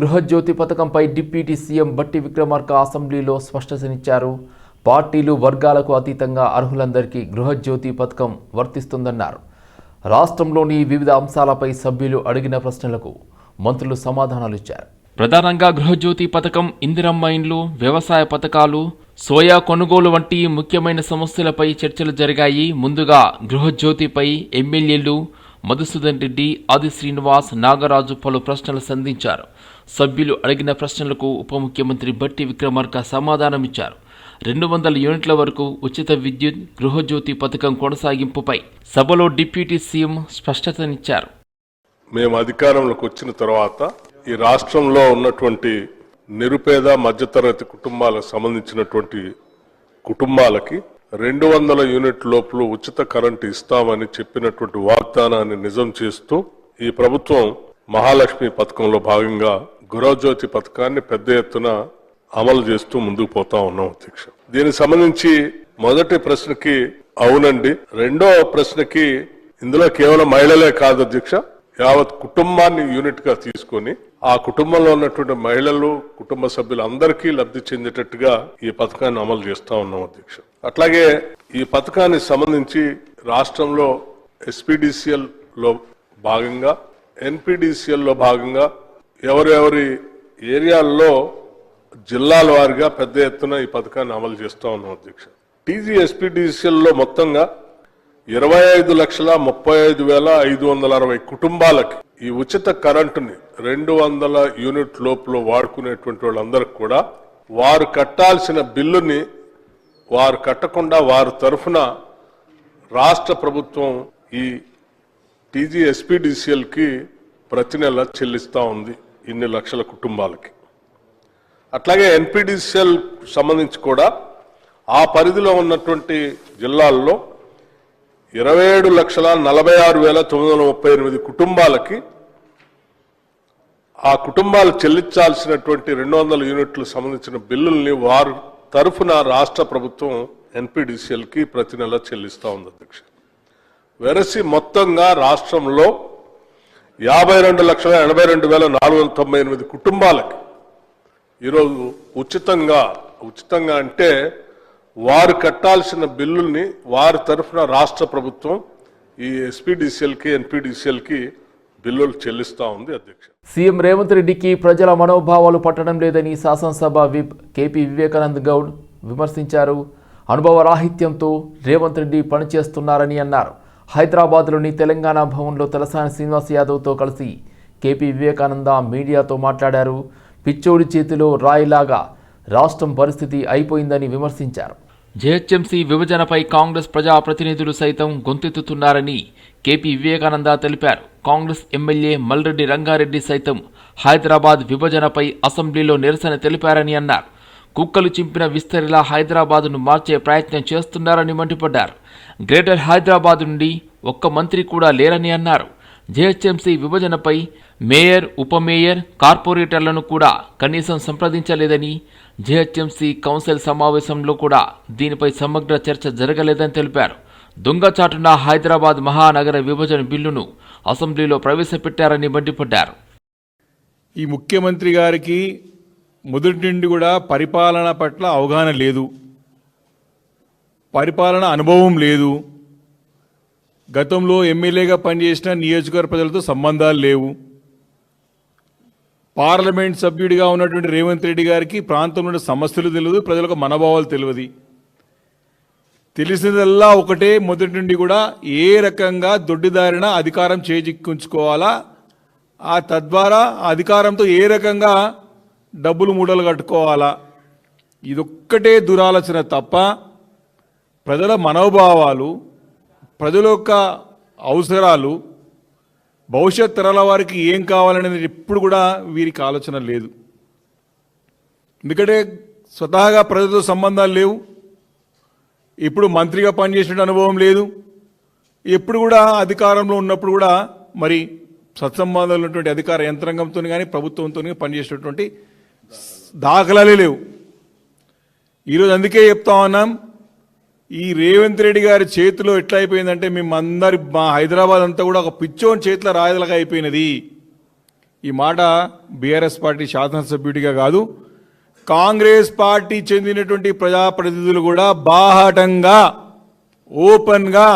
Gruhajyothi పథకంపై deputy CM బట్టి విక్రమార్క అసెంబ్లీలో స్పష్టతనిచ్చారు. పార్టీలు వర్గాలకు అతీతంగా అర్హులందరికీ గృహజ్యోతి పథకం వర్తిస్తుందన్నారు. రాష్ట్రంలోని వివిధ అంశాలపై సభ్యులు అడిగిన ప్రశ్నలకు మంత్రులు సమాధానాలు ఇచ్చారు ప్రధానంగా గృహజ్యోతి పథకం ఇందిరమ్మ ఇండ్లు వ్యవసాయ పథకాలు సోయా కొనుగోలు వంటి ముఖ్యమైన సమస్యలపై చర్చలు జరిగాయి. ముందుగా గృహజ్యోతిపై ఎమ్మెల్యేలు మధుసూదన్ రెడ్డి ఆది శ్రీనివాస్ నాగరాజు పలు ప్రశ్నలు సంధించారు. సభ్యులు అడిగిన ప్రశ్నలకు ఉప ముఖ్యమంత్రి బట్టి విక్రమార్క సమాధానమిచ్చారు. రెండు వందల యూనిట్ల వరకు ఉచిత విద్యుత్ గృహజ్యోతి పథకం కొనసాగింపుపై సభలో డిప్యూటీ సీఎం స్పష్టతనిచ్చారు. మేము అధికారంలోకి వచ్చిన తర్వాత ఈ రాష్ట్రంలో ఉన్నటువంటి నిరుపేద మధ్యతరగతి కుటుంబాలకు సంబంధించినటువంటి కుటుంబాలకి రెండు వందల యూనిట్ లోపల ఉచిత కరెంటు ఇస్తామని చెప్పినటువంటి వాగ్దానాన్ని నిజం చేస్తూ ఈ ప్రభుత్వం మహాలక్ష్మి పథకంలో భాగంగా గురజ్యోతి పథకాన్ని పెద్ద ఎత్తున అమలు చేస్తూ ముందుకు పోతా ఉన్నాం అధ్యక్ష. దీనికి సంబంధించి మొదటి ప్రశ్నకి అవునండి. రెండో ప్రశ్నకి ఇందులో కేవలం మహిళలే కాదు అధ్యక్ష. యావత్ కుటుంబాన్ని యూనిట్గా తీసుకొని ఆ కుటుంబంలో ఉన్నటువంటి మహిళలు కుటుంబ సభ్యులందరికీ లబ్ధి చెందేటట్టుగా ఈ పథకాన్ని అమలు చేస్తా ఉన్నాం అధ్యక్ష. అట్లాగే ఈ పథకానికి సంబంధించి రాష్ట్రంలో ఎస్పీడీసీఎల్లో భాగంగా ఎన్పీడీసీఎల్లో భాగంగా ఎవరెవరి ఏరియాల్లో జిల్లాల వారిగా పెద్ద ఎత్తున ఈ పథకాన్ని అమలు చేస్తా ఉన్నాం అధ్యక్ష. టీజీ ఎస్పీడీసీఎల్లో మొత్తంగా ఇరవై ఐదు లక్షల ముప్పై ఐదు వేల ఐదు వందల అరవై కుటుంబాలకి ఈ ఉచిత కరెంటుని రెండు వందల యూనిట్ లోపల వాడుకునేటువంటి వాళ్ళందరికి కూడా వారు కట్టాల్సిన బిల్లుని వారు కట్టకుండా వారి తరఫున రాష్ట్ర ప్రభుత్వం ఈ టీజీ ఎస్పీడీసీఎల్కి ప్రతి నెల చెల్లిస్తూ ఉంది ఇన్ని లక్షల కుటుంబాలకి. అట్లాగే ఎన్పీడీసీఎల్ సంబంధించి కూడా ఆ పరిధిలో ఉన్నటువంటి జిల్లాల్లో ఇరవై ఏడు లక్షల నలభై ఆరు వేల తొమ్మిది వందల ముప్పై ఎనిమిది కుటుంబాలకి ఆ కుటుంబాలు చెల్లించాల్సినటువంటి రెండు వందల యూనిట్లు సంబంధించిన బిల్లుల్ని వారు తరఫున రాష్ట్ర ప్రభుత్వం ఎన్పిడిసిఎల్కి ప్రతి నెల చెల్లిస్తూ ఉంది అధ్యక్ష. వెరసి మొత్తంగా రాష్ట్రంలో యాభై రెండు లక్షల ఎనభై రెండు వేల నాలుగు వందల తొంభై ఎనిమిది కుటుంబాలకి ఈరోజు ఉచితంగా ఉచితంగా అంటే వారు కట్టాల్సిన బిల్లుల్ని వారి తరఫున రాష్ట్ర ప్రభుత్వం ఈ ఎస్పీడీసీఎల్కి ఎన్పీడీసీఎల్కి బిల్లులు చెల్లిస్తా ఉంది అధ్యక్ష. సీఎం రేవంత్ రెడ్డికి ప్రజల మనోభావాలు పట్టడం లేదని శాసనసభ విప్ కేపీ వివేకానంద్ గౌడ్ విమర్శించారు. అనుభవ రాహిత్యంతో రేవంత్ రెడ్డి పనిచేస్తున్నారని అన్నారు. హైదరాబాద్లోని తెలంగాణ భవన్లో తలసాని శ్రీనివాస్ యాదవ్తో కలిసి కేపీ వివేకానంద మీడియాతో మాట్లాడారు. పిచ్చోడి చేతిలో రాయిలాగా రాష్ట్రం పరిస్థితి అయిపోయిందని విమర్శించారు. జేహెచ్ఎంసీ విభజనపై కాంగ్రెస్ ప్రజాప్రతినిధులు సైతం గొంతెత్తుతున్నారని కేపీ వివేకానంద తెలిపారు. కాంగ్రెస్ ఎమ్మెల్యే మల్రెడ్డి రంగారెడ్డి సైతం హైదరాబాద్ విభజనపై అసెంబ్లీలో నిరసన తెలిపారని అన్నారు. కుక్కలు చింపిన విస్తరిలా హైదరాబాద్ను మార్చే ప్రయత్నం చేస్తున్నారని మండిపడ్డారు. గ్రేటర్ హైదరాబాద్ నుండి ఒక్క మంత్రి కూడా లేరని అన్నారు. జేహెచ్ఎంసీ విభజనపై మేయర్ ఉప మేయర్ కార్పొరేటర్లను కూడా కనీసం సంప్రదించలేదని జేహెచ్ఎంసీ కౌన్సిల్ సమావేశంలో కూడా దీనిపై సమగ్ర చర్చ జరగలేదని తెలిపారు. దొంగచాటున హైదరాబాద్ మహానగర విభజన బిల్లును అసెంబ్లీలో ప్రవేశపెట్టారని మండిపడ్డారు. ఈ ముఖ్యమంత్రి గారికి మొదటి నుండి కూడా పరిపాలన పట్ల అవగాహన లేదు. పరిపాలన అనుభవం లేదు. గతంలో ఎమ్మెల్యేగా పనిచేసిన నియోజకవర్గ ప్రజలతో సంబంధాలు లేవు. పార్లమెంట్ సభ్యుడిగా ఉన్నటువంటి రేవంత్ రెడ్డి గారికి ప్రాంతంలో సమస్యలు తెలియదు ప్రజలకు మనోభావాలు తెలియదు. తెలిసినదల్లా ఒకటే మొదటి నుండి కూడా ఏ రకంగా దొడ్డిదారిన అధికారం చేజిక్కించుకోవాలా ఆ తద్వారా అధికారంతో ఏ రకంగా డబ్బులు మూడలు కట్టుకోవాలా ఇదొక్కటే దురాలోచన తప్ప ప్రజల మనోభావాలు ప్రజల యొక్క అవసరాలు భవిష్యత్ తరాల వారికి ఏం కావాలనేది ఎప్పుడు కూడా వీరికి ఆలోచన లేదు. ఎందుకంటే స్వతహాగా ప్రజలతో సంబంధాలు లేవు. ఇప్పుడు మంత్రిగా పనిచేసిన అనుభవం లేదు. ఎప్పుడు కూడా అధికారంలో ఉన్నప్పుడు కూడా మరి సత్సంబంధాలు ఉన్నటువంటి అధికార యంత్రాంగంతో కానీ ప్రభుత్వంతో కానీ పనిచేసినటువంటి దాఖలాలే లేవు. ఈరోజు అందుకే చెప్తా ఉన్నాం ఈ రేవంత్ రెడ్డి గారి చేతిలో ఎట్లా అయిపోయిందంటే మేమందరి మా హైదరాబాద్ అంతా కూడా ఒక పిచ్చోని చేతిలో రాయదలగా అయిపోయినది. ఈ మాట బీఆర్ఎస్ పార్టీ శాసనసభ్యుడిగా కాదు కాంగ్రెస్ పార్టీ చెందినటువంటి ప్రజాప్రతినిధులు కూడా బాహాటంగా ఓపెన్గా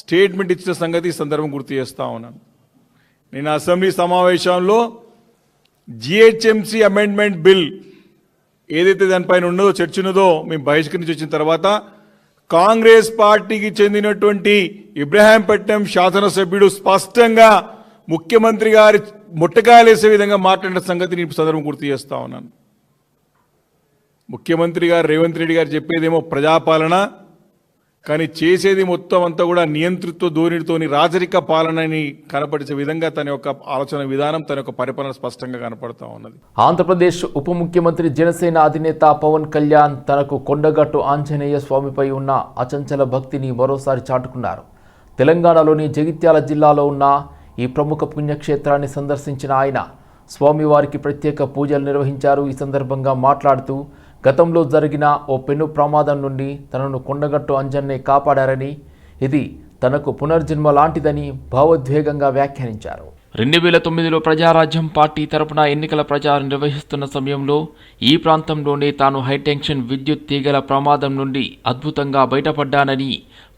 స్టేట్మెంట్ ఇచ్చిన సంగతి ఈ సందర్భం గుర్తు చేస్తా ఉన్నాను. నేను అసెంబ్లీ సమావేశంలో జిహెచ్ఎంసీ అమెండ్మెంట్ బిల్ ఏదైతే దానిపైన ఉన్నదో చర్చ ఉన్నదో మేము బహిష్కరించి వచ్చిన తర్వాత కాంగ్రెస్ పార్టీకి చెందినటువంటి ఇబ్రహాంపట్నం శాసనసభ్యుడు స్పష్టంగా ముఖ్యమంత్రి గారి ముట్టకాయలేసే విధంగా మాట్లాడిన సంగతి నేను సందర్భం గుర్తు చేస్తా ఉన్నాను. ముఖ్యమంత్రి గారు రేవంత్ రెడ్డి గారు చెప్పేదేమో ప్రజాపాలన కానీ చేసేది మొత్తం అంతా కూడా నియంతృత్వ ధోరణితోని రాజరిక పాలనని కనపరిచే విధంగా తన యొక్క ఆలోచన విధానం తన యొక్క పరిపాలన స్పష్టంగా కనపడతా ఉన్నది. ఆంధ్రప్రదేశ్ ఉప ముఖ్యమంత్రి జనసేన అధినేత పవన్ కళ్యాణ్ తనకు కొండగట్టు ఆంజనేయ స్వామిపై ఉన్న అచంచల భక్తిని మరోసారి చాటుకున్నారు. తెలంగాణలోని జగిత్యాల జిల్లాలో ఉన్న ఈ ప్రముఖ పుణ్యక్షేత్రాన్ని సందర్శించిన ఆయన స్వామివారికి ప్రత్యేక పూజలు నిర్వహించారు. ఈ సందర్భంగా మాట్లాడుతూ గతంలో జరిగిన ఓ పెను ప్రమాదం నుండి తనను కొండగట్టు అంజన్నే కాపాడారని ఇది తనకు పునర్జన్మ లాంటిదని భావోద్వేగంగా వ్యాఖ్యానించారు. రెండు వేల తొమ్మిదిలో ప్రజారాజ్యం పార్టీ తరపున ఎన్నికల ప్రచారం నిర్వహిస్తున్న సమయంలో ఈ ప్రాంతంలోనే తాను హైటెన్షన్ విద్యుత్ తీగల ప్రమాదం నుండి అద్భుతంగా బయటపడ్డానని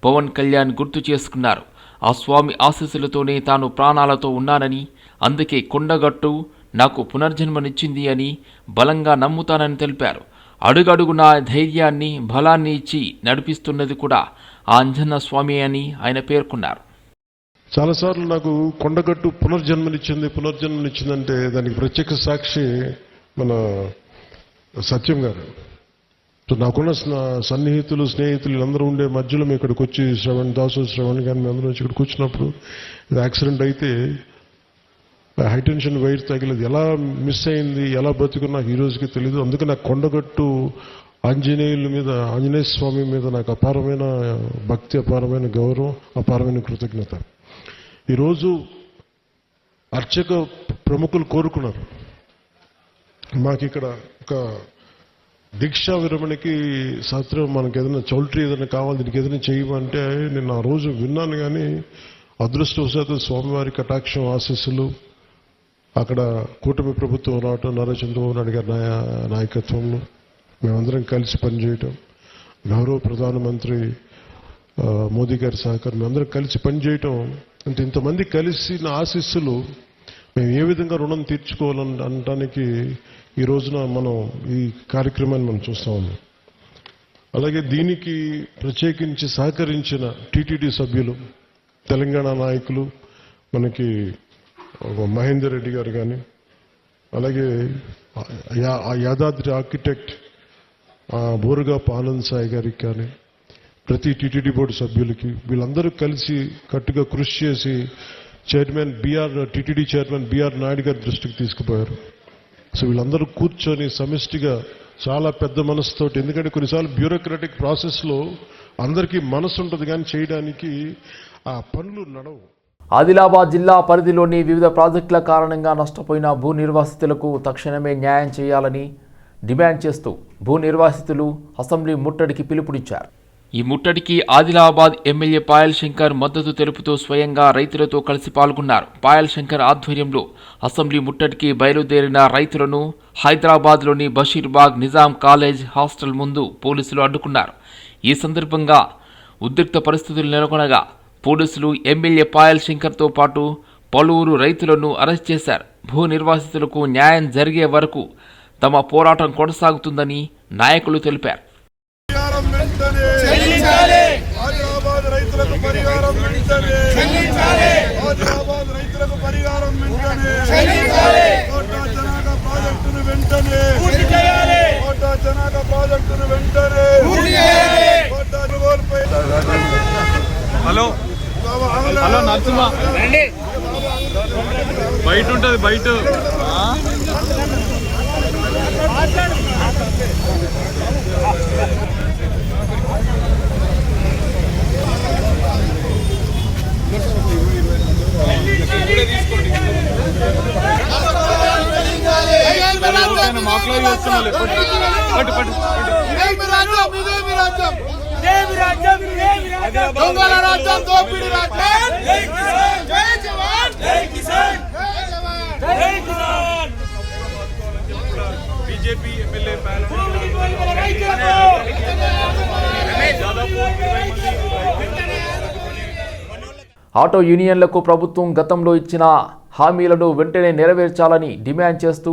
పవన్ కళ్యాణ్ గుర్తు చేసుకున్నారు. ఆ స్వామి ఆశీస్సులతోనే తాను ప్రాణాలతో ఉన్నానని అందుకే కొండగట్టు నాకు పునర్జన్మనిచ్చింది అని బలంగా నమ్ముతానని తెలిపారు. అడుగడుగునా ధైర్యాన్ని బలాన్ని ఇచ్చి నడిపిస్తున్నది కూడా ఆ స్వామి అని ఆయన పేర్కొన్నారు. చాలాసార్లు నాకు కొండగట్టు పునర్జన్మనిచ్చింది పునర్జన్మనిచ్చిందంటే దానికి ప్రత్యేక సాక్షి మన సత్యం గారు. సో నాకున్న సన్నిహితులు స్నేహితులు అందరూ ఉండే మధ్యలో మేము ఇక్కడికి వచ్చి శ్రవణ్ దాసు శ్రవణ్ గారిని మేము అందరం వచ్చి ఇక్కడికి వచ్చినప్పుడు యాక్సిడెంట్ అయితే హైటెన్షన్ వైర్ తగిలేదు. ఎలా మిస్ అయింది? ఎలా బతుకున్నా నాకు ఈ రోజుకి తెలియదు అందుకే నాకు కొండగట్టు ఆంజనేయుల మీద ఆంజనేయ స్వామి మీద నాకు అపారమైన భక్తి అపారమైన గౌరవం అపారమైన కృతజ్ఞత. ఈరోజు అర్చక ప్రముఖులు కోరుకున్నారు. మాకు ఇక్కడ ఒక దీక్షా విరమణకి శాస్త్రం మనకి ఏదైనా చౌల్ట్రీ ఏదైనా కావాలి దీనికి ఏదైనా చేయమంటే నేను ఆ రోజు విన్నాను కానీ అదృష్టవశాత్తు స్వామివారి కటాక్షం ఆశీస్సులు అక్కడ కూటమి ప్రభుత్వం రావటం నారా చంద్రబాబు నాయుడు గారి నాయ- నాయకత్వంలో మేమందరం కలిసి పనిచేయటం గౌరవ ప్రధానమంత్రి మోదీ గారి సహకారం మేమందరం కలిసి పనిచేయటం అంటే ఇంతమంది కలిసి నా ఆశీస్సులు మేము ఏ విధంగా రుణం తీర్చుకోవాలని అనడానికి ఈ రోజున మనం ఈ కార్యక్రమాన్ని మనం చూస్తా ఉన్నాం. అలాగే దీనికి ప్రత్యేకించి సహకరించిన టీటీడీ సభ్యులు తెలంగాణ నాయకులు మనకి మహేందర్ రెడ్డి గారు కానీ అలాగే యా- ఆ యాదాద్రి ఆర్కిటెక్ట్ ఆ బోరుగాపు ఆనంద్ సాయి గారికి కానీ ప్రతి టీటీడీ బోర్డు సభ్యులకి వీళ్ళందరూ కలిసి కట్టుగా కృషి చేసి chairman BR TTD chairman BR Naidu గారి దృష్టికి తీసుకుపోయారు. సో వీళ్ళందరూ కూర్చొని సమిష్టిగా చాలా పెద్ద మనసుతోటి ఎందుకంటే కొన్నిసార్లు బ్యూరోక్రాటిక్ ప్రాసెస్లో అందరికీ మనసు ఉంటుంది కానీ చేయడానికి ఆ పనులు నడవు. ఆదిలాబాద్ జిల్లా పరిధిలోని వివిధ ప్రాజెక్టుల కారణంగా నష్టపోయిన భూ నిర్వాసితులకు తక్షణమే న్యాయం చేయాలని డిమాండ్ చేస్తూ భూ నిర్వాసితులు అసెంబ్లీ ముట్టడికి పిలుపునిచ్చారు. ఈ ముట్టడికి ఆదిలాబాద్ ఎమ్మెల్యే పాయల్ శంకర్ మద్దతు తెలుపుతూ స్వయంగా రైతులతో కలిసి పాల్గొన్నారు. పాయల్ శంకర్ ఆధ్వర్యంలో అసెంబ్లీ ముట్టడికి బయలుదేరిన రైతులను హైదరాబాద్లోని బషీర్బాగ్ నిజాం కాలేజ్ హాస్టల్ ముందు పోలీసులు అడ్డుకున్నారు. ఈ సందర్భంగా ఉద్రిక్త పరిస్థితులు నెలకొనగా పోలీసులు ఎమ్మెల్యే పాయల్ శంకర్తో పాటు పలువురు రైతులను అరెస్ట్ చేశారు. భూ నిర్వాసితులకు న్యాయం జరిగే వరకు తమ పోరాటం కొనసాగుతుందని నాయకులు తెలిపారు. హలో. హలో నరసింహ. బయట. ఉంటది బయట దొంగల రాజ్యం దోపిడి రాజ్యం జవాన్ బీజేపీ ఎమ్మెల్యే దాదాపు ఇరవై మంది ఆటో యూనియన్లకు ప్రభుత్వం గతంలో ఇచ్చిన హామీలను వెంటనే నెరవేర్చాలని డిమాండ్ చేస్తూ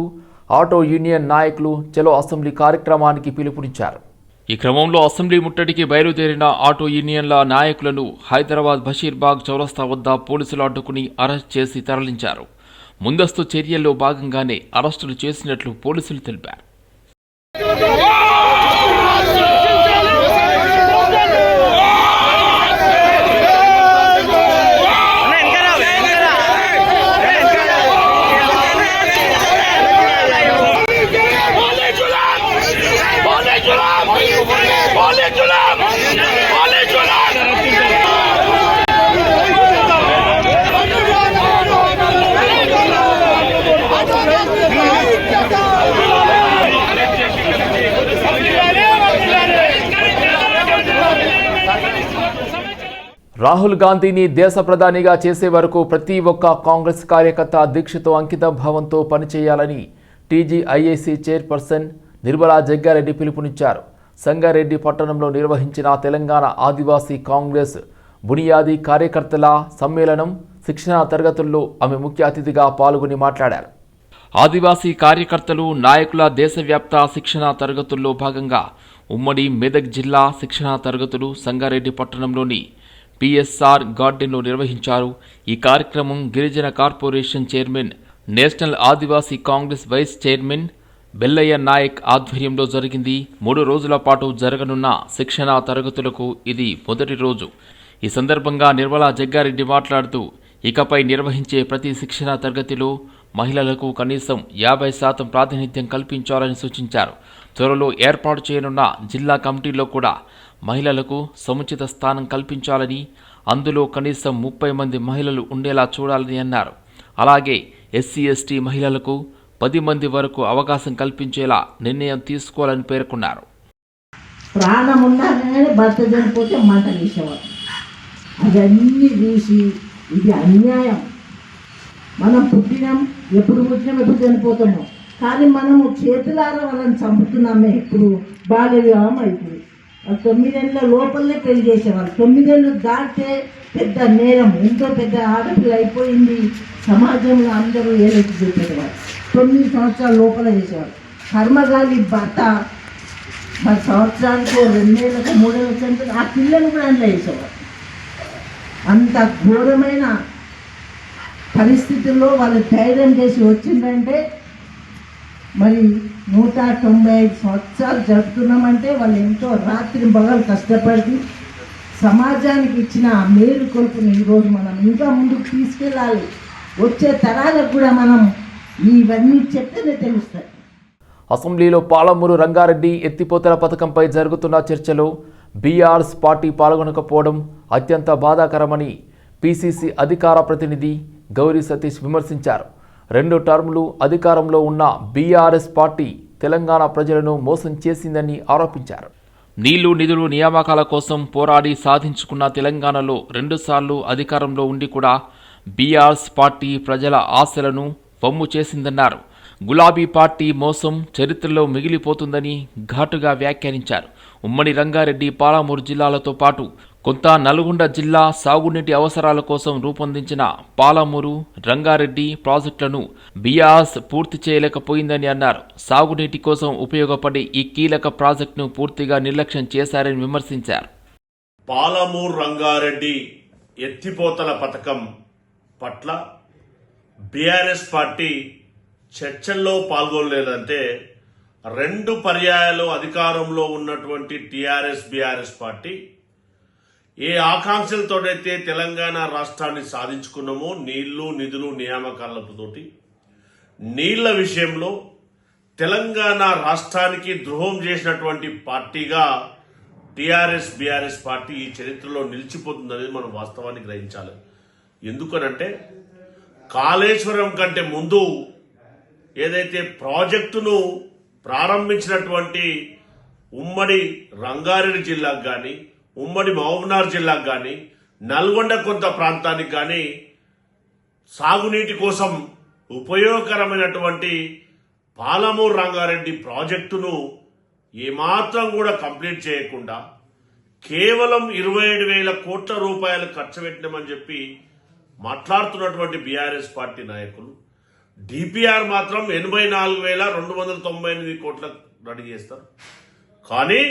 ఆటో యూనియన్ నాయకులు చలో అసెంబ్లీ కార్యక్రమానికి పిలుపునిచ్చారు. ఈ క్రమంలో అసెంబ్లీ ముట్టడికి బయలుదేరిన ఆటో యూనియన్ల నాయకులను హైదరాబాద్ బషీర్బాగ్ చౌరస్తా వద్ద పోలీసులు అడ్డుకుని అరెస్ట్ చేసి తరలించారు. ముందస్తు చర్యల్లో భాగంగానే అరెస్టులు చేసినట్లు పోలీసులు తెలిపారు. రాహుల్ గాంధీని దేశ ప్రధానిగా చేసే వరకు ప్రతి ఒక్క కాంగ్రెస్ కార్యకర్త దీక్షతో అంకిత భావంతో పనిచేయాలని టీజీఐఏసీ చైర్పర్సన్ నిర్మలా జగ్గారెడ్డి పిలుపునిచ్చారు. సంగారెడ్డి పట్టణంలో నిర్వహించిన తెలంగాణ ఆదివాసీ కాంగ్రెస్ బునియాదీ కార్యకర్తల సమ్మేళనం శిక్షణా తరగతుల్లో ఆమె ముఖ్య అతిథిగా పాల్గొని మాట్లాడారు. ఆదివాసీ కార్యకర్తలు నాయకుల దేశవ్యాప్త శిక్షణా తరగతుల్లో భాగంగా ఉమ్మడి మెదక్ జిల్లా శిక్షణా తరగతులు సంగారెడ్డి పట్టణంలోని పిఎస్ఆర్ గార్డెన్లో నిర్వహించారు. ఈ కార్యక్రమం గిరిజన corporation chairman national Adivasi congress vice chairman Bellaiah Naik ఆధ్వర్యంలో జరిగింది. మూడు రోజుల పాటు జరగనున్న శిక్షణా తరగతులకు ఇది మొదటి రోజు. ఈ సందర్భంగా నిర్మలా జగ్గారెడ్డి మాట్లాడుతూ ఇకపై నిర్వహించే ప్రతి శిక్షణా తరగతిలో మహిళలకు కనీసం యాభై శాతం ప్రాతినిధ్యం కల్పించాలని సూచించారు. త్వరలో ఏర్పాటు చేయనున్న జిల్లా కమిటీలో కూడా మహిళలకు సముచిత స్థానం కల్పించాలని అందులో కనీసం ముప్పై మంది మహిళలు ఉండేలా చూడాలని అన్నారు. అలాగే ఎస్సీ ఎస్టీ మహిళలకు పది మంది వరకు అవకాశం కల్పించేలా నిర్ణయం తీసుకోవాలని పేర్కొన్నారు. ప్రాణం ఉన్నాకనే భర్త చనిపోతే మంట వేసేవారు అవన్నీ చూసి ఇది అన్యాయం. మనం పుట్టినాం ఎప్పుడు పుట్టినాం ఎప్పుడు చనిపోతాము కానీ మనము చేతులారా వాళ్ళని చంపుతున్నామే. ఇప్పుడు బాల్య వివాహం అయిపోయి తొమ్మిదేళ్ళ లోపలనే పెళ్ళి చేసేవాళ్ళు. తొమ్మిదేళ్ళు దాటితే పెద్ద నేరం ఎంతో పెద్ద ఆడపిల్ల అయిపోయింది. సమాజంలో అందరూ ఏలెత్తి చూపేవారు తొమ్మిది సంవత్సరాల లోపల చేసేవారు కర్మగాలి భర్త పది సంవత్సరానికి రెండేళ్ళకు మూడేళ్ళకి చనిపోయి ఆ పిల్లలు కూడా అందులో వేసేవారు అంత ఘోరమైన పరిస్థితుల్లో వాళ్ళు ధైర్యం చేసి వచ్చిందంటే మరి నూట తొంభై ఐదు సంవత్సరాలు జరుపుతున్నామంటే వాళ్ళు ఎంతో రాత్రి పగలు కష్టపడి సమాజానికి ఇచ్చిన ఆ మేలు కొలుపుని ఈరోజు మనం ఇంకా ముందుకు తీసుకెళ్ళాలి. వచ్చే తరాలకు కూడా మనం ఇవన్నీ చెప్తేనే తెలుస్తాయి. అసెంబ్లీలో పాలమూరు రంగారెడ్డి ఎత్తిపోతల పథకంపై జరుగుతున్న చర్చలో బీఆర్ఎస్ పార్టీ పాల్గొనకపోవడం అత్యంత బాధాకరమని పీసీసీ అధికార ప్రతినిధి గౌరీ సతీష్ విమర్శించారు. రెండు టర్ములు అధికారంలో ఉన్న బీఆర్ఎస్ పార్టీ తెలంగాణ ప్రజలను మోసం చేసిందని ఆరోపించారు. నీళ్ళు నిధులు నియామకాల కోసం పోరాడి సాధించుకున్న తెలంగాణలో రెండుసార్లు అధికారంలో ఉండి కూడా బీఆర్ఎస్ పార్టీ ప్రజల ఆశలను వమ్ము చేసిందన్నారు. గులాబీ పార్టీ మోసం చరిత్రలో మిగిలిపోతుందని ఘాటుగా వ్యాఖ్యానించారు. ఉమ్మడి రంగారెడ్డి పాలమూరు జిల్లాలతో పాటు కొంత నల్గొండ జిల్లా సాగునీటి అవసరాల కోసం రూపొందించిన పాలమూరు రంగారెడ్డి ప్రాజెక్టులను బియాస్ పూర్తి చేయలేకపోయిందని అన్నారు. సాగునీటి కోసం ఉపయోగపడే ఈ కీలక ప్రాజెక్టును పూర్తిగా నిర్లక్ష్యం చేశారని విమర్శించారు. పాలమూరు రంగారెడ్డి ఎత్తిపోతల పథకం పట్ల బీఆర్ఎస్ పార్టీ చర్చల్లో పాల్గొనలేదంటే రెండు పర్యాయాలు అధికారంలో ఉన్నటువంటి టీఆర్ఎస్ బీఆర్ఎస్ పార్టీ ఏ ఆకాంక్షలతోటైతే తెలంగాణ రాష్ట్రాన్ని సాధించుకున్నామో నీళ్ళు నిధులు నియామకాలతోటి నీళ్ళ విషయంలో తెలంగాణ రాష్ట్రానికి ద్రోహం చేసినటువంటి పార్టీగా టీఆర్ఎస్ బీఆర్ఎస్ పార్టీ ఈ చరిత్రలో నిలిచిపోతుందనేది మనం వాస్తవాన్ని గ్రహించాలి. ఎందుకనంటే కాళేశ్వరం కంటే ముందు ఏదైతే ప్రాజెక్టును ప్రారంభించినటువంటి ఉమ్మడి రంగారెడ్డి జిల్లాకు కానీ ఉమ్మడి మహబూబ్నగర్ జిల్లాకు కానీ నల్గొండ కొంత ప్రాంతానికి కానీ సాగునీటి కోసం ఉపయోగకరమైనటువంటి పాలమూరు రంగారెడ్డి ప్రాజెక్టును ఏమాత్రం కూడా కంప్లీట్ చేయకుండా కేవలం ఇరవై ఏడు వేల కోట్ల రూపాయలు ఖర్చు పెట్టినామని చెప్పి మాట్లాడుతున్నటువంటి బీఆర్ఎస్ పార్టీ నాయకులు. డిపిఆర్ మాత్రం ఎనభై నాలుగు వేల రెండు వందల తొంభై ఎనిమిది కోట్ల రెడీ చేస్తారు. కానీ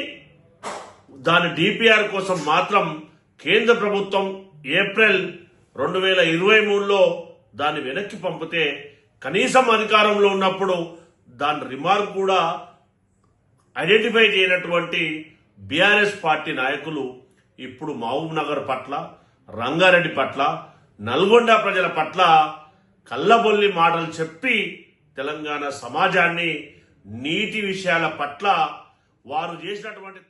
దాని డిపిఆర్ కోసం మాత్రం కేంద్ర ప్రభుత్వం ఏప్రిల్ రెండు వేల ఇరవై మూడులో దాన్ని వెనక్కి పంపితే కనీసం అధికారంలో ఉన్నప్పుడు దాని రిమార్క్ కూడా ఐడెంటిఫై చేయనటువంటి బీఆర్ఎస్ పార్టీ నాయకులు ఇప్పుడు మహబూబ్ నగర్ పట్ల రంగారెడ్డి పట్ల నల్గొండ ప్రజల పట్ల కల్లబొల్లి మాటలు చెప్పి తెలంగాణ సమాజాన్ని నీటి విషయాల పట్ల వారు చేసినటువంటి